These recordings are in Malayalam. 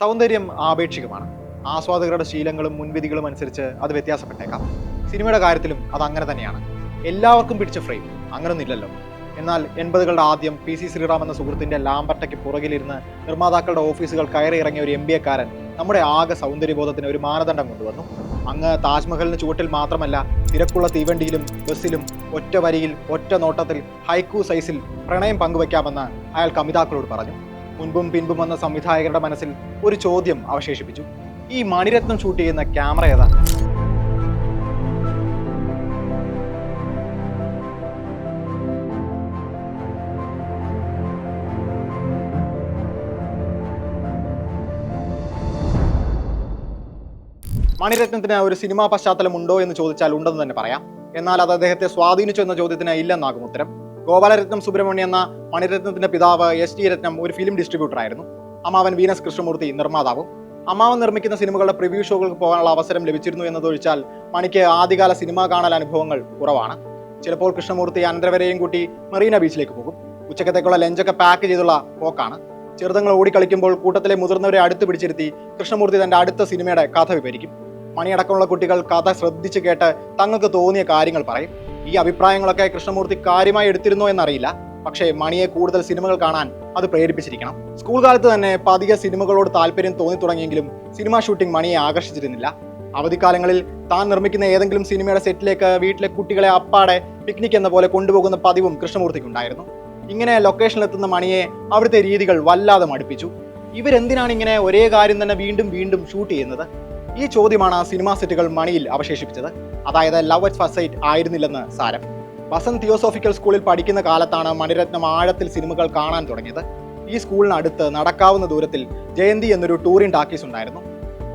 സൗന്ദര്യം ആപേക്ഷികമാണ്. ആസ്വാദകരുടെ ശീലങ്ങളും മുൻവിധികളും അനുസരിച്ച് അത് വ്യത്യാസപ്പെട്ടേക്കാം. സിനിമയുടെ കാര്യത്തിലും അത് അങ്ങനെ തന്നെയാണ്. എല്ലാവർക്കും പിടിച്ച ഫ്രെയിം. അങ്ങനൊന്നില്ലല്ലോ എന്നാൽ എൺപതുകളുടെ ആദ്യം പി സി ശ്രീറാം എന്ന സുഹൃത്തിന്റെ ലാമ്പട്ടയ്ക്ക് പുറകിലിരുന്ന് നിർമ്മാതാക്കളുടെ ഓഫീസുകൾ കയറി ഇറങ്ങിയ ഒരു എം ബി എക്കാരൻ നമ്മുടെ ആകെ സൗന്ദര്യബോധത്തിന് ഒരു മാനദണ്ഡം കൊണ്ടുവന്നു. അങ്ങ് താജ്മഹലിന് ചുവട്ടിൽ മാത്രമല്ല തിരക്കുള്ള തീവണ്ടിയിലും ബസ്സിലും ഒറ്റ വരിയിൽ ഒറ്റ നോട്ടത്തിൽ ഹൈക്കു സൈസിൽ പ്രണയം പങ്കുവയ്ക്കാമെന്ന് അയാൾ കമിതാക്കളോട് പറഞ്ഞു. മുൻപും പിൻപും വന്ന സംവിധായകരുടെ മനസ്സിൽ ഒരു ചോദ്യം അവശേഷിപ്പിച്ചു. ഈ മണിരത്നം ഷൂട്ട് ചെയ്യുന്ന ക്യാമറ ഏതാണ് മണിരത്നത്തിന് ഒരു സിനിമാ പശ്ചാത്തലം ഉണ്ടോ എന്ന് ചോദിച്ചാൽ ഉണ്ടെന്ന് തന്നെ പറയാം. എന്നാൽ അത് അദ്ദേഹത്തെ സ്വാധീനിച്ചു എന്ന ചോദ്യത്തിന് ഇല്ലെന്നാകും ഉത്തരം. ഗോപാലരത്നം സുബ്രഹ്മണ്യം എന്ന മണിരത്നത്തിന്റെ പിതാവ് എസ് ടി രത്നം ഒരു ഫിലിം ഡിസ്ട്രിബ്യൂട്ടർ ആയിരുന്നു. അമ്മാവൻ വീനസ് കൃഷ്ണമൂർത്തി നിർമ്മാതാവും. അമ്മാവൻ നിർമ്മിക്കുന്ന സിനിമകളുടെ പ്രിവ്യൂ ഷോകൾക്ക് പോകാനുള്ള അവസരം ലഭിച്ചിരുന്നു എന്നതൊഴിച്ചാൽ മണിക്ക് ആദ്യകാല സിനിമ കാണൽ അനുഭവങ്ങൾ കുറവാണ്. ചിലപ്പോൾ കൃഷ്ണമൂർത്തി അനന്തരവരെയും കൂട്ടി മെറീന ബീച്ചിലേക്ക് പോകും. ഉച്ചക്കത്തേക്കുള്ള ലഞ്ചൊക്കെ പാക്ക് ചെയ്തുള്ള പോക്കാണ്. ചെറുതങ്ങൾ ഓടിക്കളിക്കുമ്പോൾ കൂട്ടത്തിലെ മുതിർന്നവരെ അടുത്ത് പിടിച്ചിരുത്തി കൃഷ്ണമൂർത്തി തന്റെ അടുത്ത സിനിമയുടെ കഥ വിവരിക്കും. മണിയടക്കമുള്ള കുട്ടികൾ കഥ ശ്രദ്ധിച്ചു കേട്ട് തങ്ങൾക്ക് തോന്നിയ കാര്യങ്ങൾ പറയും. ഈ അഭിപ്രായങ്ങളൊക്കെ കൃഷ്ണമൂർത്തി കാര്യമായി എടുത്തിരുന്നോ എന്നറിയില്ല. പക്ഷേ മണിയെ കൂടുതൽ സിനിമകൾ കാണാൻ അത് പ്രേരിപ്പിച്ചിരിക്കണം. സ്കൂൾ കാലത്ത് തന്നെ പതിക സിനിമകളോട് താല്പര്യം തോന്നി തുടങ്ങിയെങ്കിലും സിനിമാ ഷൂട്ടിംഗ് മണിയെ ആകർഷിച്ചിരുന്നില്ല. അവധിക്കാലങ്ങളിൽ താൻ നിർമ്മിക്കുന്ന ഏതെങ്കിലും സിനിമയുടെ സെറ്റിലേക്ക് വീട്ടിലെ കുട്ടികളെ അപ്പാടെ പിക്നിക് എന്ന പോലെ കൊണ്ടുപോകുന്ന പതിവും കൃഷ്ണമൂർത്തിക്കുണ്ടായിരുന്നു. ഇങ്ങനെ ലൊക്കേഷനിലെത്തുന്ന മണിയെ അവിടുത്തെ രീതികൾ വല്ലാതെ മടുപ്പിച്ചു. ഇവരെന്തിനാണ് ഇങ്ങനെ ഒരേ കാര്യം തന്നെ വീണ്ടും വീണ്ടും ഷൂട്ട് ചെയ്യുന്നത്? ഈ ചോദ്യമാണ് സിനിമാ സെറ്റുകൾ മണിയിൽ അവശേഷിപ്പിച്ചത്. അതായത് ലവ് അറ്റ് ഫസ്റ്റ് സൈറ്റ് ആയിരുന്നില്ലെന്ന് സാരം. വസന്ത് തിയോസോഫിക്കൽ സ്കൂളിൽ പഠിക്കുന്ന കാലത്താണ് മണിരത്നം ആഴത്തിൽ സിനിമകൾ കാണാൻ തുടങ്ങിയത്. ഈ സ്കൂളിനടുത്ത് നടക്കാവുന്ന ദൂരത്തിൽ ജയന്തി എന്നൊരു ടൂറിംഗ് ടാക്കീസ് ഉണ്ടായിരുന്നു.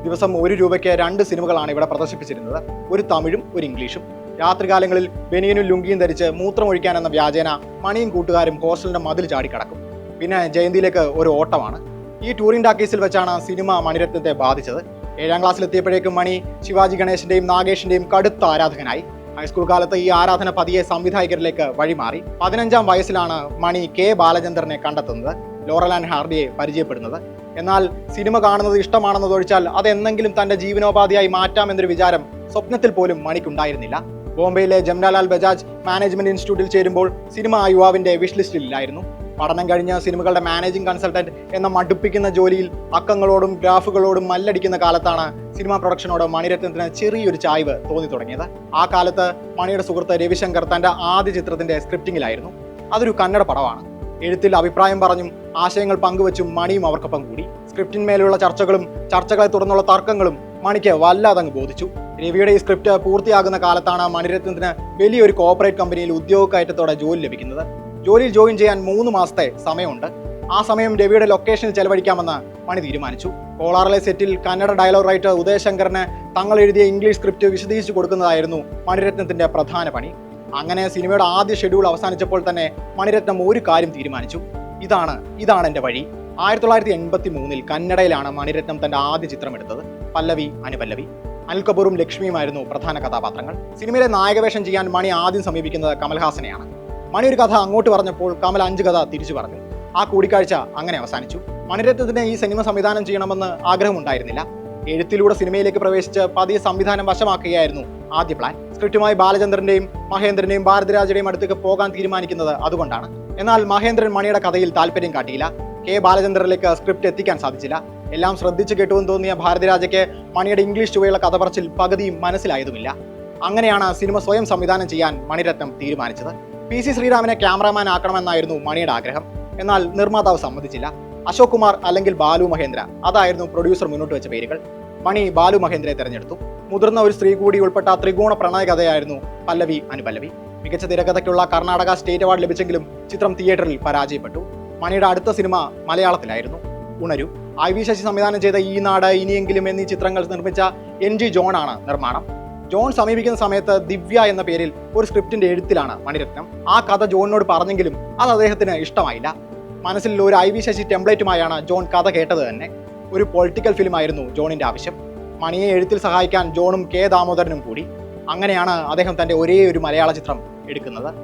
ദിവസം ഒരു രൂപയ്ക്ക് രണ്ട് സിനിമകളാണ് ഇവിടെ പ്രദർശിപ്പിച്ചിരുന്നത്. ഒരു തമിഴും ഒരു ഇംഗ്ലീഷും. രാത്രികാലങ്ങളിൽ ബനിയനും ലുങ്കിയും ധരിച്ച് മൂത്രമൊഴിക്കാൻ എന്ന വ്യാജേന മണിയും കൂട്ടുകാരും ഹോസ്റ്റലിന്റെ മതിൽ ചാടിക്കടക്കും പിന്നെ ജയന്തിയിലേക്ക് ഒരു ഓട്ടമാണ്. ഈ ടൂറിംഗ് ടാക്കീസിൽ വെച്ചാണ് സിനിമ മണിരത്നത്തെ ബാധിച്ചത്. ഏഴാം ക്ലാസ്സിലെത്തിയപ്പോഴേക്കും മണി ശിവാജി ഗണേശന്റെയും നാഗേഷിന്റെയും കടുത്ത ആരാധകനായി. ഹൈസ്കൂൾ കാലത്ത് ഈ ആരാധന പതിയെ സംവിധായകരിലേക്ക് വഴിമാറി. പതിനഞ്ചാം വയസ്സിലാണ് മണി കെ ബാലചന്ദ്രനെ കണ്ടെത്തുന്നത് ലോറൽ ആൻഡ് ഹാർഡിയെ പരിചയപ്പെടുന്നത്. എന്നാൽ സിനിമ കാണുന്നത് ഇഷ്ടമാണെന്നതൊഴിച്ചാൽ അതെന്നെങ്കിലും തന്റെ ജീവനോപാധിയായി മാറ്റാമെന്നൊരു വിചാരം സ്വപ്നത്തിൽ പോലും മണിക്കുണ്ടായിരുന്നില്ല. ബോംബെയിലെ ജംനാലാൽ ബജാജ് മാനേജ്മെന്റ് ഇൻസ്റ്റിറ്റ്യൂട്ടിൽ ചേരുമ്പോൾ സിനിമ യുവാവിന്റെ വിഷ് ലിസ്റ്റിലില്ലായിരുന്നു പഠനം കഴിഞ്ഞ സിനിമകളുടെ മാനേജിംഗ് കൺസൾട്ടന്റ് എന്ന മടുപ്പിക്കുന്ന ജോലിയിൽ അക്കങ്ങളോടും ഗ്രാഫുകളോടും മല്ലടിക്കുന്ന കാലത്താണ് സിനിമാ പ്രൊഡക്ഷനോട് മണിരത്നത്തിന് ചെറിയൊരു ചായ്വ് തോന്നി തുടങ്ങിയത്. ആ കാലത്ത് മണിയുടെ സുഹൃത്ത് രവിശങ്കർ തന്റെ ആദ്യ ചിത്രത്തിന്റെ സ്ക്രിപ്റ്റിംഗിലായിരുന്നു. അതൊരു കന്നഡ പടമാണ്. എഴുത്തിൽ അഭിപ്രായം പറഞ്ഞും ആശയങ്ങൾ പങ്കുവച്ചും മണിയും അവർക്കൊപ്പം കൂടി. സ്ക്രിപ്റ്റിന്മേലുള്ള ചർച്ചകളും ചർച്ചകളെ തുടർന്നുള്ള തർക്കങ്ങളും മണിക്ക് വല്ലാതെ അങ്ങ് ബോധിച്ചു. രവിയുടെ ഈ സ്ക്രിപ്റ്റ് പൂർത്തിയാകുന്ന കാലത്താണ് മണിരത്നത്തിന് വലിയൊരു കോർപ്പറേറ്റ് കമ്പനിയിൽ ഉദ്യോഗ കയറ്റത്തോടെ ജോലി ലഭിക്കുന്നത്. ജോലിയിൽ ജോയിൻ ചെയ്യാൻ മൂന്ന് മാസത്തെ സമയമുണ്ട്. ആ സമയം രവിയുടെ ലൊക്കേഷനിൽ ചെലവഴിക്കാമെന്ന് മണി തീരുമാനിച്ചു. കോളാറിലെ സെറ്റിൽ കന്നഡ ഡയലോഗ് റൈറ്റർ ഉദയശങ്കറിന് തങ്ങൾ എഴുതിയ ഇംഗ്ലീഷ് സ്ക്രിപ്റ്റ് വിശദീകരിച്ചു കൊടുക്കുന്നതായിരുന്നു മണിരത്നത്തിന്റെ പ്രധാന പണി. അങ്ങനെ സിനിമയുടെ ആദ്യ ഷെഡ്യൂൾ അവസാനിച്ചപ്പോൾ തന്നെ മണിരത്നം ഒരു കാര്യം തീരുമാനിച്ചു. ഇതാണ് ഇതാണ് എന്റെ വഴി. ആയിരത്തി തൊള്ളായിരത്തി എൺപത്തി മൂന്നിൽ കന്നഡയിലാണ് മണിരത്നം തന്റെ ആദ്യ ചിത്രം എടുത്തത്. പല്ലവി അനുപല്ലവി. അനിൽ കപൂറും ലക്ഷ്മിയുമായിരുന്നു പ്രധാന കഥാപാത്രങ്ങൾ. സിനിമയിലെ നായകവേഷം ചെയ്യാൻ മണി ആദ്യം സമീപിക്കുന്നത് കമൽഹാസനെയാണ്. മണി ഒരു കഥ അങ്ങോട്ട് പറഞ്ഞപ്പോൾ കമൽ അഞ്ച് കഥ തിരിച്ചു പറഞ്ഞു. ആ കൂടിക്കാഴ്ച അങ്ങനെ അവസാനിച്ചു. മണിരത്നത്തിന് ഈ സിനിമ സംവിധാനം ചെയ്യണമെന്ന് ആഗ്രഹമുണ്ടായിരുന്നില്ല. എഴുത്തിലൂടെ സിനിമയിലേക്ക് പ്രവേശിച്ച് പതിയെ സംവിധാനം വശമാക്കുകയായിരുന്നു ആദ്യ പ്ലാൻ സ്ക്രിപ്റ്റുമായി ബാലചന്ദ്രന്റെയും മഹേന്ദ്രന്റെയും ഭാരതിരാജയുടെയും അടുത്തേക്ക് പോകാൻ തീരുമാനിക്കുന്നത് അതുകൊണ്ടാണ്. എന്നാൽ മഹേന്ദ്രൻ മണിയുടെ കഥയിൽ താല്പര്യം കാട്ടിയില്ല. കെ ബാലചന്ദ്രനിലേക്ക് സ്ക്രിപ്റ്റ് എത്തിക്കാൻ സാധിച്ചില്ല. എല്ലാം ശ്രദ്ധിച്ചു കേട്ടുവെന്ന് തോന്നിയ ഭാരതിരാജയ്ക്ക് മണിയുടെ ഇംഗ്ലീഷ് ചുവയുള്ള കഥ പറച്ചിൽ പകുതിയും മനസ്സിലായതുമില്ല. അങ്ങനെയാണ് സിനിമ സ്വയം സംവിധാനം ചെയ്യാൻ മണിരത്നം തീരുമാനിച്ചത്. പി സി ശ്രീരാമനെ ക്യാമറാമാൻ ആക്കണമെന്നായിരുന്നു മണിയുടെ ആഗ്രഹം. എന്നാൽ നിർമ്മാതാവ് സമ്മതിച്ചില്ല. അശോക് കുമാർ അല്ലെങ്കിൽ ബാലു മഹേന്ദ്ര അതായിരുന്നു പ്രൊഡ്യൂസർ മുന്നോട്ട് വെച്ച പേരുകൾ. മണി ബാലു മഹേന്ദ്രയെ തെരഞ്ഞെടുത്തു. മുതിർന്ന ഒരു സ്ത്രീ കൂടി ഉൾപ്പെട്ട ത്രികോണ പ്രണയ കഥയായിരുന്നു പല്ലവി അനുപല്ലവി. മികച്ച തിരക്കഥയ്ക്കുള്ള കർണാടക സ്റ്റേറ്റ് അവാർഡ് ലഭിച്ചെങ്കിലും ചിത്രം തിയേറ്ററിൽ പരാജയപ്പെട്ടു. മണിയുടെ അടുത്ത സിനിമ മലയാളത്തിലായിരുന്നു. ഉണരു. ഐ വി ശശി സംവിധാനം ചെയ്ത ഈ നാട് ഇനിയെങ്കിലും എന്നീ ചിത്രങ്ങൾ നിർമ്മിച്ച എൻ ജി ജോണാണ് നിർമ്മാണം. ജോൺ സമീപിക്കുന്ന സമയത്ത് ദിവ്യ എന്ന പേരിൽ ഒരു സ്ക്രിപ്റ്റിന്റെ എഴുത്തിലാണ് മണിരത്നം. ആ കഥ ജോണിനോട് പറഞ്ഞെങ്കിലും അത് അദ്ദേഹത്തിന് ഇഷ്ടമായില്ല. മനസ്സിൽ ഒരു ഐ വി ശശി ടെംപ്ലേറ്റുമായാണ് ജോൺ കഥ കേട്ടത് തന്നെ. ഒരു പൊളിറ്റിക്കൽ ഫിലിം ആയിരുന്നു ജോണിന്റെ ആവശ്യം. മണിയെ എഴുത്തിൽ സഹായിക്കാൻ ജോണും കെ ദാമോദരനും കൂടി. അങ്ങനെയാണ് അദ്ദേഹം തന്റെ ഒരേ ഒരു മലയാള ചിത്രം എടുക്കുന്നത്.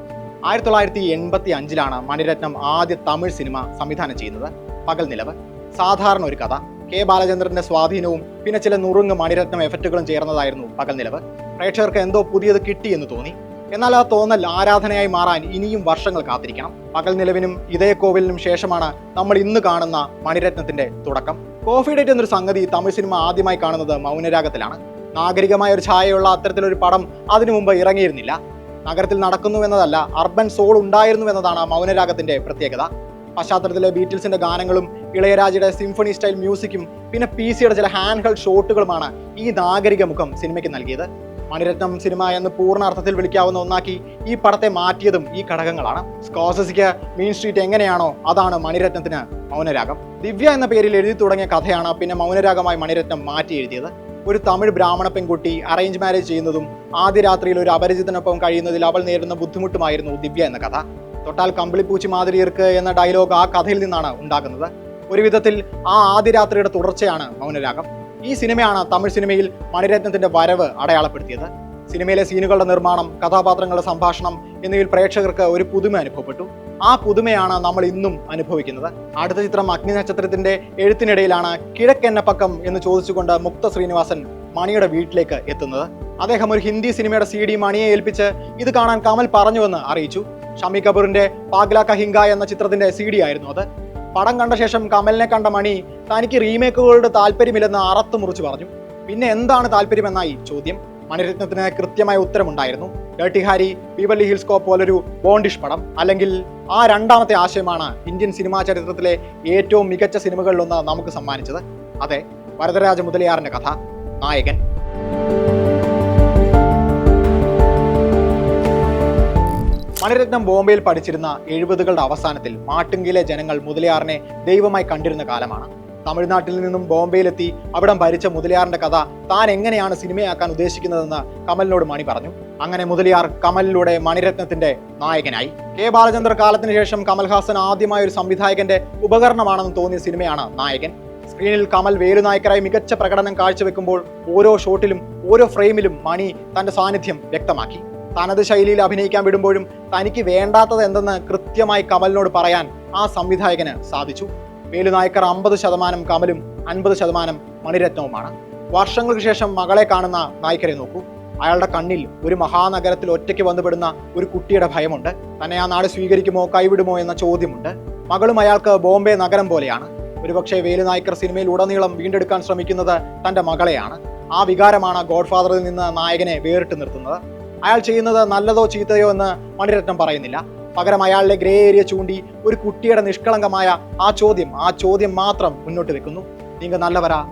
ആയിരത്തി തൊള്ളായിരത്തി എൺപത്തി അഞ്ചിലാണ് മണിരത്നം ആദ്യ തമിഴ് സിനിമ സംവിധാനം ചെയ്യുന്നത്. പകൽ നിലവ്. സാധാരണ ഒരു കഥ. കെ ബാലചന്ദ്രന്റെ സ്വാധീനവും പിന്നെ ചില നുറുങ്ങ് മണിരത്നം എഫക്റ്റുകളും ചേർന്നതായിരുന്നു പകൽ നിലവ്. പ്രേക്ഷകർക്ക് എന്തോ പുതിയത് കിട്ടി എന്ന് തോന്നി. എന്നാൽ ആ തോന്നൽ ആരാധനയായി മാറാൻ ഇനിയും വർഷങ്ങൾ കാത്തിരിക്കണം. പകൽ നിലവിനും ഇതയക്കോവിലിനും ശേഷമാണ് നമ്മൾ ഇന്ന് കാണുന്ന മണിരത്നത്തിന്റെ തുടക്കം. കോഫിഡേറ്റ് എന്നൊരു സംഗതി തമിഴ് സിനിമ ആദ്യമായി കാണുന്നത് മൗനരാഗത്തിലാണ്. നാഗരികമായ ഒരു ഛായയുള്ള അത്തരത്തിലൊരു പടം അതിനു മുമ്പ് ഇറങ്ങിയിരുന്നില്ല. നഗരത്തിൽ നടക്കുന്നു എന്നതല്ല അർബൻ സോൾ ഉണ്ടായിരുന്നു എന്നതാണ് മൗനരാഗത്തിന്റെ പ്രത്യേകത. പശ്ചാത്തലത്തിലെ ബീറ്റിൽസിന്റെ ഗാനങ്ങളും ഇളയരാജയുടെ സിംഫണി സ്റ്റൈൽ മ്യൂസിക്കും പിന്നെ പി സിയുടെ ചില ഹാൻഡ് ഹെൽഡ് ഷോട്ടുകളുമാണ് ഈ നാഗരിക മുഖം സിനിമയ്ക്ക് നൽകിയത്. മണിരത്നം സിനിമ എന്ന് പൂർണ അർത്ഥത്തിൽ വിളിക്കാവുന്ന ഒന്നാക്കി ഈ പടത്തെ മാറ്റിയതും ഈ ഘടകങ്ങളാണ്. സ്കോസസിക്ക് മീൻ സ്ട്രീറ്റ് എങ്ങനെയാണോ അതാണ് മണിരത്നത്തിന് മൗനരാഗം. ദിവ്യ എന്ന പേരിൽ എഴുതി തുടങ്ങിയ കഥയാണ് പിന്നെ മൗനരാഗമായി മണിരത്നം മാറ്റി എഴുതിയത്. ഒരു തമിഴ് ബ്രാഹ്മണ പെൺകുട്ടി അറേഞ്ച് മാരേജ് ചെയ്യുന്നതും ആദ്യ രാത്രിയിൽ ഒരു അപരിചിതനൊപ്പം കഴിയുന്നതിൽ അവൾ നേരിടുന്ന ബുദ്ധിമുട്ടുമായിരുന്നു ദിവ്യ എന്ന കഥ. തൊട്ടാൽ കമ്പിളിപ്പൂച്ചി മാതിരിയർക്ക് എന്ന ഡയലോഗ് ആ കഥയിൽ നിന്നാണ് ഉണ്ടാകുന്നത്. ഒരു വിധത്തിൽ ആ ആദ്യ രാത്രിയുടെ തുടർച്ചയാണ് മൗനരാഗം. ഈ സിനിമയാണ് തമിഴ് സിനിമയിൽ മണിരത്നത്തിന്റെ വരവ് അടയാളപ്പെടുത്തിയത്. സിനിമയിലെ സീനുകളുടെ നിർമ്മാണം കഥാപാത്രങ്ങളുടെ സംഭാഷണം എന്നിവയിൽ പ്രേക്ഷകർക്ക് ഒരു പുതുമ അനുഭവപ്പെട്ടു. ആ പുതുമയാണ് നമ്മൾ ഇന്നും അനുഭവിക്കുന്നത്. അടുത്ത ചിത്രം അഗ്നി നക്ഷത്രത്തിന്റെ എഴുത്തിനിടയിലാണ് കിഴക്കെന്ന പക്കം എന്ന് ചോദിച്ചുകൊണ്ട് മുക്ത ശ്രീനിവാസൻ മണിയുടെ വീട്ടിലേക്ക് എത്തുന്നത്. അദ്ദേഹം ഒരു ഹിന്ദി സിനിമയുടെ സി ഡി മണിയെ ഏൽപ്പിച്ച് ഇത് കാണാൻ കമൽ പറഞ്ഞുവെന്ന് അറിയിച്ചു. ഷമി കപൂറിന്റെ പാഗ്ല കഹിംഗ എന്ന ചിത്രത്തിന്റെ സി ഡി ആയിരുന്നു അത്. പടം കണ്ട ശേഷം കമലിനെ കണ്ട മണി തനിക്ക് റീമേക്കുകളുടെ താല്പര്യമില്ലെന്ന് അറത്ത് മുറിച്ച് പറഞ്ഞു. പിന്നെ എന്താണ് താല്പര്യമെന്നായി ചോദ്യം. മണിരത്നത്തിന് കൃത്യമായ ഉത്തരമുണ്ടായിരുന്നു. Dirty Harry Beverly Hills Cop പോലൊരു ബോണ്ടിഷ് പടം. അല്ലെങ്കിൽ ആ രണ്ടാമത്തെ ആശയമാണ് ഇന്ത്യൻ സിനിമാ ചരിത്രത്തിലെ ഏറ്റവും മികച്ച സിനിമകളിലൊന്ന് നമുക്ക് സമ്മാനിച്ചത്. അതെ വരദരാജ മുതലിയാറിന്റെ കഥ. നായകൻ. മണിരത്നം ബോംബെയിൽ പഠിച്ചിരുന്ന എഴുപതുകളുടെ അവസാനത്തിൽ മാട്ടുങ്കിലെ ജനങ്ങൾ മുതലിയാറിനെ ദൈവമായി കണ്ടിരുന്ന കാലമാണ്. തമിഴ്നാട്ടിൽ നിന്നും ബോംബെയിലെത്തി അവിടം ഭരിച്ച മുതലിയാറിന്റെ കഥ താൻ എങ്ങനെയാണ് സിനിമയാക്കാൻ ഉദ്ദേശിക്കുന്നതെന്ന് കമലിനോട് മണി പറഞ്ഞു. അങ്ങനെ മുതലിയാർ കമലിലൂടെ മണിരത്നത്തിന്റെ നായകനായി. കെ ബാലചന്ദ്ര കാലത്തിന് ശേഷം കമൽഹാസൻ ആദ്യമായ ഒരു സംവിധായകന്റെ ഉപകരണമാണെന്ന് തോന്നിയ സിനിമയാണ് നായകൻ. സ്ക്രീനിൽ കമൽ വേലുനായക്കരായി മികച്ച പ്രകടനം കാഴ്ചവെക്കുമ്പോൾ ഓരോ ഷോട്ടിലും ഓരോ ഫ്രെയിമിലും മണി തന്റെ സാന്നിധ്യം വ്യക്തമാക്കി. തനത് ശൈലിയിൽ അഭിനയിക്കാൻ വിടുമ്പോഴും തനിക്ക് വേണ്ടാത്തത് എന്തെന്ന് കൃത്യമായി കമലിനോട് പറയാൻ ആ സംവിധായകന് സാധിച്ചു. വേലുനായക്കർ അമ്പത് ശതമാനം കമലും അൻപത് ശതമാനം മണിരത്നവുമാണ്. വർഷങ്ങൾക്ക് ശേഷം മകളെ കാണുന്ന നായ്ക്കരെ നോക്കൂ. അയാളുടെ കണ്ണിൽ ഒരു മഹാനഗരത്തിൽ ഒറ്റയ്ക്ക് വന്നുപെടുന്ന ഒരു കുട്ടിയുടെ ഭയമുണ്ട്. തന്നെ ആ നാട് സ്വീകരിക്കുമോ കൈവിടുമോ എന്ന ചോദ്യമുണ്ട്. മകളും അയാൾക്ക് ബോംബെ നഗരം പോലെയാണ്. ഒരുപക്ഷെ വേലുനായ്ക്കർ സിനിമയിൽ ഉടനീളം വീണ്ടെടുക്കാൻ ശ്രമിക്കുന്നത് തന്റെ മകളെയാണ്. ആ വികാരമാണ് ഗോഡ്ഫാദറിൽ നിന്ന് നായകനെ വേറിട്ട് നിർത്തുന്നത്. അയാൾ ചെയ്യുന്നത് നല്ലതോ ചീത്തയോ എന്ന് മണിരത്നം പറയുന്നില്ല. പകരം അയാളുടെ ഗ്രേ ഏരിയ ചൂണ്ടി ഒരു കുട്ടിയുടെ നിഷ്കളങ്കമായ ആ ചോദ്യം ആ ചോദ്യം മാത്രം മുന്നോട്ട് വെക്കുന്നു. നിങ്ങൾ നല്ലവരാ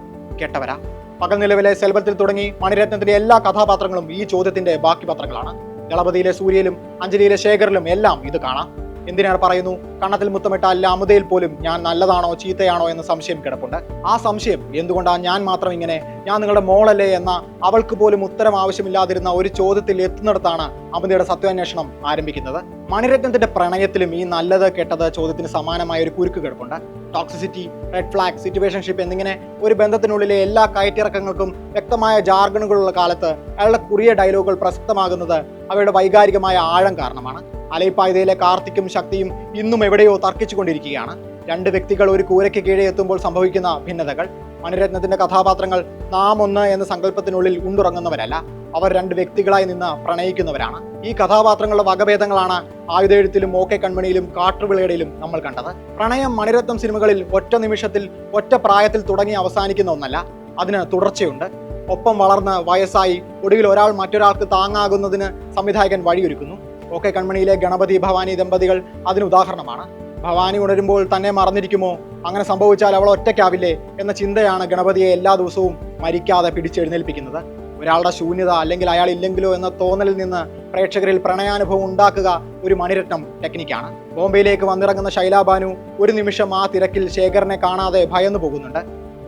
കെട്ടവരാ? പകൽ നിലവിലെ സെൽബത്തിൽ തുടങ്ങി മണിരത്നത്തിന്റെ എല്ലാ കഥാപാത്രങ്ങളും ഈ ചോദ്യത്തിന്റെ ബാക്കി പത്രങ്ങളാണ്. ഗളപതിയിലെ സൂര്യയിലും അഞ്ജലിയിലെ ശേഖറിലും എല്ലാം ഇത് കാണാം. എന്തിനാണ് പറയുന്നു? കണ്ണത്തിൽ മുത്തമിട്ട അല്ലാമുതയിൽ പോലും ഞാൻ നല്ലതാണോ ചീത്തയാണോ എന്ന സംശയം കിടപ്പുണ്ട്. ആ സംശയം എന്തുകൊണ്ടാണ് ഞാൻ മാത്രം ഇങ്ങനെ ഞാൻ നിങ്ങളുടെ മോളല്ലേ എന്ന അവൾക്ക് പോലും ഉത്തരം ആവശ്യമില്ലാതിരുന്ന ഒരു ചോദ്യത്തിൽ എത്തുന്നിടത്താണ് അമിതയുടെ സത്യാന്വേഷണം ആരംഭിക്കുന്നത്. മണിരത്നത്തിന്റെ പ്രണയത്തിലും ഈ നല്ലത് കെട്ടത് ചോദ്യത്തിന് സമാനമായ ഒരു കുരുക്ക് കിടപ്പുണ്ട്. ടോക്സിസിറ്റി റെഡ് ഫ്ലാഗ് സിറ്റുവേഷൻഷിപ്പ് എന്നിങ്ങനെ ഒരു ബന്ധത്തിനുള്ളിലെ എല്ലാ കയറ്റിറക്കങ്ങൾക്കും വ്യക്തമായ ജാർഗണുകളുള്ള കാലത്ത് അയാളുടെ കുറിയ ഡയലോഗുകൾ പ്രസക്തമാകുന്നത് അവയുടെ വൈകാരികമായ ആഴം കാരണമാണ്. അലൈപ്പായതയിലെ കാർത്തിക്കും ശക്തിയും ഇന്നും എവിടെയോ തർക്കിച്ചുകൊണ്ടിരിക്കുകയാണ്. രണ്ട് വ്യക്തികൾ ഒരു കൂരയ്ക്ക് കീഴെ എത്തുമ്പോൾ സംഭവിക്കുന്ന ഭിന്നതകൾ. മണിരത്നത്തിന്റെ കഥാപാത്രങ്ങൾ നാം ഒന്ന് എന്ന സങ്കല്പത്തിനുള്ളിൽ ഉണ്ടുറങ്ങുന്നവരല്ല. അവർ രണ്ട് വ്യക്തികളായി നിന്ന് പ്രണയിക്കുന്നവരാണ്. ഈ കഥാപാത്രങ്ങളുടെ വകഭേദങ്ങളാണ് ആയുധെഴുത്തിലും ഓക്കെ കൺമണിയിലും കാട്ടുവിളയുടെയിലും നമ്മൾ കണ്ടത്. പ്രണയം മണിരത്നം സിനിമകളിൽ ഒറ്റ നിമിഷത്തിൽ ഒറ്റ പ്രായത്തിൽ തുടങ്ങി അവസാനിക്കുന്ന ഒന്നല്ല. അതിന് തുടർച്ചയുണ്ട്. ഒപ്പം വളർന്ന് വയസ്സായി ഒടുവിൽ ഒരാൾ മറ്റൊരാൾക്ക് താങ്ങാകുന്നതിന് സംവിധായകൻ വഴിയൊരുക്കുന്നു. ഓക്കെ കൺമണിയിലെ ഗണപതി ഭവാനി ദമ്പതികൾ അതിന് ഉദാഹരണമാണ്. ഭവാനി ഉണരുമ്പോൾ തന്നെ മറന്നിരിക്കുമോ? അങ്ങനെ സംഭവിച്ചാൽ അവൾ ഒറ്റയ്ക്കാവില്ലേ എന്ന ചിന്തയാണ് ഗണപതിയെ എല്ലാ ദിവസവും മരിക്കാതെ പിടിച്ചെഴുന്നേൽപ്പിക്കുന്നത്. ഒരാളുടെ ശൂന്യത അല്ലെങ്കിൽ അയാൾ ഇല്ലെങ്കിലോ എന്ന തോന്നലിൽ നിന്ന് പ്രേക്ഷകരിൽ പ്രണയാനുഭവം ഉണ്ടാക്കുക ഒരു മണിരത്നം ടെക്നിക്കാണ്. ബോംബെയിലേക്ക് വന്നിറങ്ങുന്ന ശൈലാബാനു ഒരു നിമിഷം ആ തിരക്കിൽ ശേഖരനെ കാണാതെ ഭയന്നു പോകുന്നുണ്ട്.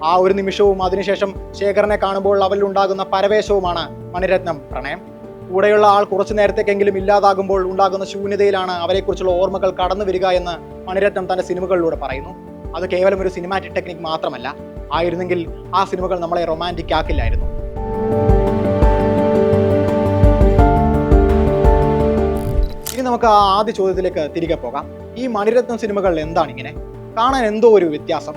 ആ ഒരു നിമിഷവും അതിനുശേഷം ശേഖരനെ കാണുമ്പോൾ അവരിലുണ്ടാകുന്ന പരവേശവുമാണ് മണിരത്നം പ്രണയം. കൂടെയുള്ള ആൾ കുറച്ചു നേരത്തേക്കെങ്കിലും ഇല്ലാതാകുമ്പോൾ ഉണ്ടാകുന്ന ശൂന്യതയിലാണ് അവരെക്കുറിച്ചുള്ള ഓർമ്മകൾ കടന്നു വരിക എന്ന് മണിരത്നം തന്റെ സിനിമകളിലൂടെ പറയുന്നു. അത് കേവലം ഒരു സിനിമാറ്റിക് ടെക്നിക് മാത്രമല്ല. ആയിരുന്നെങ്കിൽ ആ സിനിമകൾ നമ്മളെ റൊമാന്റിക് ആക്കില്ലായിരുന്നു. ഇനി നമുക്ക് ആ ആദ്യ ചോദ്യത്തിലേക്ക് തിരികെ പോകാം. ഈ മണിരത്നം സിനിമകൾ എന്താണ് ഇങ്ങനെ? കാണാൻ എന്തോ ഒരു വ്യത്യാസം.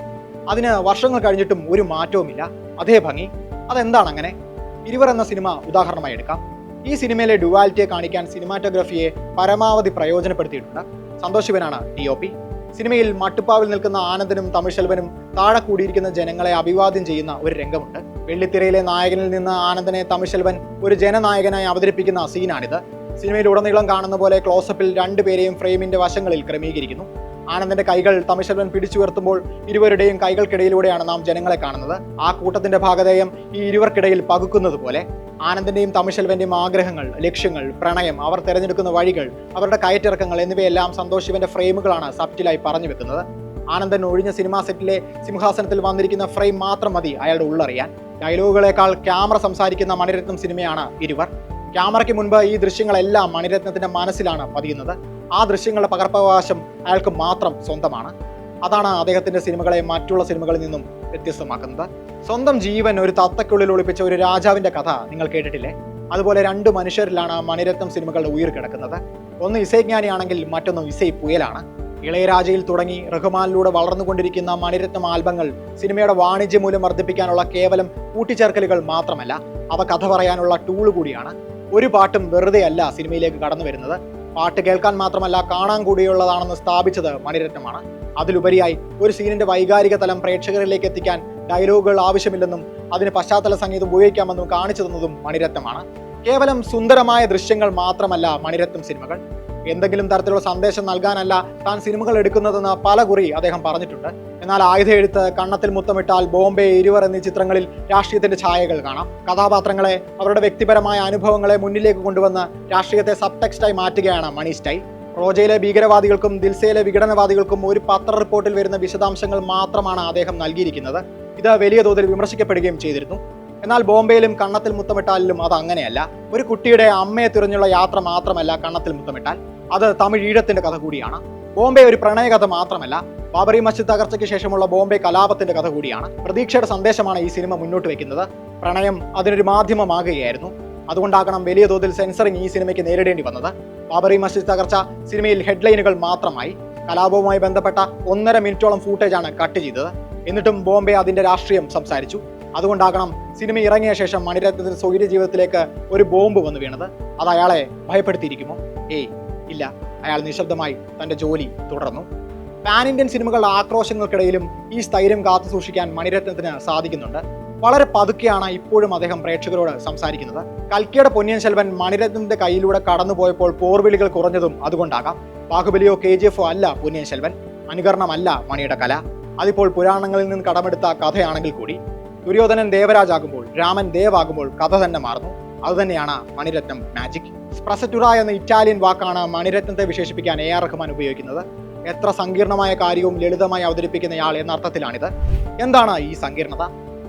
അതിന് വർഷങ്ങൾ കഴിഞ്ഞിട്ടും ഒരു മാറ്റവുമില്ല. അതേ ഭംഗി. അതെന്താണ് അങ്ങനെ? ഇരുവർ എന്ന സിനിമ ഉദാഹരണമായി എടുക്കാം. ഈ സിനിമയിലെ ഡുവാലിറ്റിയെ കാണിക്കാൻ സിനിമാറ്റോഗ്രഫിയെ പരമാവധി പ്രയോജനപ്പെടുത്തിയിട്ടുണ്ട്. സന്തോഷ് ശിവനാണ് ഡി ഒ പി സിനിമയിൽ മട്ടുപ്പാവിൽ നിൽക്കുന്ന ആനന്ദനും തമിഴ്ശെൽവനും താഴെ കൂടിയിരിക്കുന്ന ജനങ്ങളെ അഭിവാദ്യം ചെയ്യുന്ന ഒരു രംഗമുണ്ട്. വെള്ളിത്തിരയിലെ നായകനിൽ നിന്ന് ആനന്ദനെ തമിഴ്ശെൽവൻ ഒരു ജനനായകനായി അവതരിപ്പിക്കുന്ന സീനാണിത്. സിനിമയിൽ ഉടനീളം കാണുന്ന പോലെ ക്ലോസപ്പിൽ രണ്ടുപേരെയും ഫ്രെയിമിന്റെ വശങ്ങളിൽ ക്രമീകരിക്കുന്നു. ആനന്ദന്റെ കൈകൾ തമിഴ്ശെൽവൻ പിടിച്ചുയർത്തുമ്പോൾ ഇരുവരുടെയും കൈകൾക്കിടയിലൂടെയാണ് നാം ജനങ്ങളെ കാണുന്നത്. ആ കൂട്ടത്തിന്റെ ഭാഗധേയം ഈ ഇരുവർക്കിടയിൽ പകുക്കുന്നത് പോലെ ആനന്ദിന്റെയും തമിഴ്ശെൽവന്റെയും ആഗ്രഹങ്ങൾ ലക്ഷ്യങ്ങൾ പ്രണയം അവർ തിരഞ്ഞെടുക്കുന്ന വഴികൾ അവരുടെ കയറ്റിറക്കങ്ങൾ എന്നിവയെല്ലാം സന്തോഷ് ശിവന്റെ ഫ്രെയിമുകളാണ് സബ്റ്റിലായി പറഞ്ഞു വെക്കുന്നത്. ആനന്ദൻ ഒഴിഞ്ഞ സിനിമാ സെറ്റിലെ സിംഹാസനത്തിൽ വന്നിരിക്കുന്ന ഫ്രെയിം മാത്രം മതി അയാളുടെ ഉള്ളറിയാൻ. ഡയലോഗുകളേക്കാൾ ക്യാമറ സംസാരിക്കുന്ന മണിരത്നം സിനിമയാണ് ഇരുവർ. ക്യാമറയ്ക്ക് മുൻപ് ഈ ദൃശ്യങ്ങളെല്ലാം മണിരത്നത്തിന്റെ മനസ്സിലാണ് പതിയുന്നത്. ആ ദൃശ്യങ്ങളുടെ പകർപ്പവകാശം അയാൾക്ക് മാത്രം സ്വന്തമാണ്. അതാണ് അദ്ദേഹത്തിന്റെ സിനിമകളെ മറ്റുള്ള സിനിമകളിൽ നിന്നും വ്യത്യസ്തമാക്കുന്നത്. സ്വന്തം ജീവൻ ഒരു തത്തയ്ക്കുള്ളിൽ ഒളിപ്പിച്ച ഒരു രാജാവിന്റെ കഥ നിങ്ങൾ കേട്ടിട്ടില്ലേ? അതുപോലെ രണ്ട് മനുഷ്യരിലാണ് മണിരത്നം സിനിമകളുടെ ഉയർ കിടക്കുന്നത്. ഒന്ന് ഇസൈജ്ഞാനിയാണെങ്കിൽ മറ്റൊന്ന് ഇസൈ പുയലാണ്. ഇളയരാജയിൽ തുടങ്ങി റഹ്മാനിലൂടെ വളർന്നുകൊണ്ടിരിക്കുന്ന മണിരത്നം ആൽബങ്ങൾ സിനിമയുടെ വാണിജ്യ മൂല്യം വർദ്ധിപ്പിക്കാനുള്ള കേവലം കൂട്ടിച്ചേർക്കലുകൾ മാത്രമല്ല അവ കഥ പറയാനുള്ള ടൂൾ കൂടിയാണ്. ഒരു പാട്ടും വെറുതെ അല്ല സിനിമയിലേക്ക് കടന്നു വരുന്നത്. പാട്ട് കേൾക്കാൻ മാത്രമല്ല കാണാൻ കൂടിയുള്ളതാണെന്ന് സ്ഥാപിച്ചത് മണിരത്നമാണ്. അതിലുപരിയായി ഒരു സീനിന്റെ വൈകാരിക തലം പ്രേക്ഷകരിലേക്ക് എത്തിക്കാൻ ഡയലോഗുകൾ ആവശ്യമില്ലെന്നും അതിന് പശ്ചാത്തല സംഗീതം ഉപയോഗിക്കാമെന്നും കാണിച്ചു തന്നതും മണിരത്നമാണ്. കേവലം സുന്ദരമായ ദൃശ്യങ്ങൾ മാത്രമല്ല മണിരത്നം സിനിമകൾ. എന്തെങ്കിലും തരത്തിലുള്ള സന്ദേശം നൽകാനല്ല താൻ സിനിമകൾ എടുക്കുന്നതെന്ന് പല കുറി അദ്ദേഹം പറഞ്ഞിട്ടുണ്ട്. എന്നാൽ ആയുധ എഴുത്ത് കണ്ണത്തിൽ മുത്തമിട്ടാൽ ബോംബെ ഇരുവർ എന്നീ ചിത്രങ്ങളിൽ രാഷ്ട്രീയത്തിന്റെ ഛായകൾ കാണാം. കഥാപാത്രങ്ങളെ അവരുടെ വ്യക്തിപരമായ അനുഭവങ്ങളെ മുന്നിലേക്ക് കൊണ്ടുവന്ന് രാഷ്ട്രീയത്തെ സബ് ടെക്സ്റ്റായി മാറ്റുകയാണ് മണി സ്റ്റൈ റോജയിലെ ഭീകരവാദികൾക്കും ദിൽസയിലെ വിഘടനവാദികൾക്കും ഒരു പത്ര റിപ്പോർട്ടിൽ വരുന്ന വിശദാംശങ്ങൾ മാത്രമാണ് അദ്ദേഹം നൽകിയിരിക്കുന്നത്. ഇത് വലിയ തോതിൽ വിമർശിക്കപ്പെടുകയും ചെയ്തിരുന്നു. എന്നാൽ ബോംബെയിലും കണ്ണത്തിൽ മുത്തമിട്ടാലിലും അത് അങ്ങനെയല്ല. ഒരു കുട്ടിയുടെ അമ്മയെ തിരഞ്ഞുള്ള യാത്ര മാത്രമല്ല കണ്ണത്തിൽ മുത്തമിട്ടാൽ. അത് തമിഴ് ഈഴത്തിന്റെ കഥ കൂടിയാണ്. ബോംബെ ഒരു പ്രണയകഥ മാത്രമല്ല ബാബറി മസ്ജിദ് തകർച്ചയ്ക്ക് ശേഷമുള്ള ബോംബെ കലാപത്തിന്റെ കഥ കൂടിയാണ്. പ്രതീക്ഷയുടെ സന്ദേശമാണ് ഈ സിനിമ മുന്നോട്ട് വെക്കുന്നത്. പ്രണയം അതിനൊരു മാധ്യമമാകുകയായിരുന്നു. അതുകൊണ്ടാകണം വലിയ തോതിൽ സെൻസറിങ് ഈ സിനിമയ്ക്ക് നേരിടേണ്ടി വന്നത്. ബാബറി മസ്ജിദ് തകർച്ച സിനിമയിൽ ഹെഡ്ലൈനുകൾ മാത്രമായി. കലാപവുമായി ബന്ധപ്പെട്ട ഒന്നര മിനിറ്റോളം ഫൂട്ടേജാണ് കട്ട് ചെയ്തത്. എന്നിട്ടും ബോംബെ അതിന്റെ രാഷ്ട്രീയം സംസാരിച്ചു. അതുകൊണ്ടാകണം സിനിമ ഇറങ്ങിയ ശേഷം മണിരത്നത്തിന്റെ സ്വൈര്യ ജീവിതത്തിലേക്ക് ഒരു ബോംബ് വന്നു വീണത്. അത് അയാളെ ഭയപ്പെടുത്തിയിരിക്കുമോ? ഏയ്. ഇല്ല. അയാൾ നിശബ്ദമായി തന്റെ ജോലി തുടർന്നു. പാൻ ഇന്ത്യൻ സിനിമകളുടെ ആക്രോശങ്ങൾക്കിടയിലും ഈ സ്ഥൈര്യം കാത്തു സൂക്ഷിക്കാൻ മണിരത്നത്തിന് സാധിക്കുന്നുണ്ട്. വളരെ പതുക്കെയാണ് ഇപ്പോഴും അദ്ദേഹം പ്രേക്ഷകരോട് സംസാരിക്കുന്നത്. കൽക്കിയുടെ പൊന്നിയൻ ശെൽവൻ മണിരത്നത്തിന്റെ കയ്യിലൂടെ കടന്നുപോയപ്പോൾ പോർവിളികൾ കുറഞ്ഞതും അതുകൊണ്ടാകാം. ബാഹുബലിയോ കെ ജി എഫോ അല്ല പൊന്നിയൻ ശെൽവൻ. അനുകരണമല്ല മണിയുടെ കല. അതിപ്പോൾ പുരാണങ്ങളിൽ നിന്ന് കടമെടുത്ത കഥയാണെങ്കിൽ കൂടി. ദുര്യോധനൻ ദേവരാജാകുമ്പോൾ രാമൻ ദേവാകുമ്പോൾ കഥ തന്നെ മാറുന്നു. അതുതന്നെയാണ് മണിരത്നം മാജിക് സ്പ്രസറ്റുറ എന്ന ഇറ്റാലിയൻ വാക്കാണ് മണിരത്നത്തെ വിശേഷിപ്പിക്കാൻ എ ആർ റഹ്മാൻ ഉപയോഗിക്കുന്നത്. എത്ര സങ്കീർണമായ കാര്യവും ലളിതമായി അവതരിപ്പിക്കുന്നയാൾ എന്ന അർത്ഥത്തിലാണിത്. എന്താണ് ഈ സങ്കീർണത?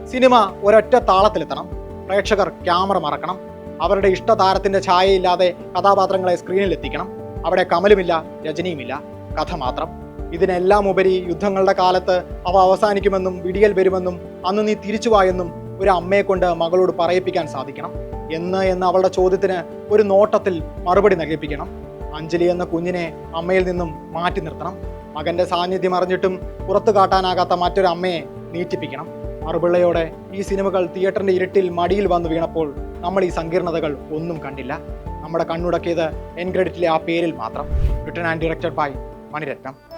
സിനിമ ഒരൊറ്റ താളത്തിലെത്തണം. പ്രേക്ഷകർ ക്യാമറ മറക്കണം. അവരുടെ ഇഷ്ടതാരത്തിന്റെ ഛായയില്ലാതെ കഥാപാത്രങ്ങളെ സ്ക്രീനിൽ എത്തിക്കണം അവിടെ കമലുമില്ല രജനിയുമില്ല. കഥ മാത്രം. ഇതിനെല്ലാം ഉപരി യുദ്ധങ്ങളുടെ കാലത്ത് അവ അവസാനിക്കുമെന്നും വിടിയൽ വരുമെന്നും അന്ന് നീ തിരിച്ചുവായെന്നും ഒരു അമ്മയെ കൊണ്ട് മകളോട് പറയിപ്പിക്കാൻ സാധിക്കണം. എന്ന് എന്ന് അവളുടെ ചോദ്യത്തിന് ഒരു നോട്ടത്തിൽ മറുപടി നൽകിപ്പിക്കണം. അഞ്ജലി എന്ന കുഞ്ഞിനെ അമ്മയിൽ നിന്നും മാറ്റി നിർത്തണം. മകന്റെ സാന്നിധ്യം അറിഞ്ഞിട്ടും പുറത്തു കാട്ടാനാകാത്ത മറ്റൊരു അമ്മയെ നീറ്റിപ്പിക്കണം. മറുപിള്ളയോടെ ഈ സിനിമകൾ തിയേറ്ററിന്റെ ഇരുട്ടിൽ മടിയിൽ വന്നു വീണപ്പോൾ നമ്മൾ ഈ സങ്കീർണതകൾ ഒന്നും കണ്ടില്ല. നമ്മുടെ കണ്ണുടക്കിയത് എൻക്രെഡിറ്റിലെ ആ പേരിൽ മാത്രം. Written and directed by Maniratnam.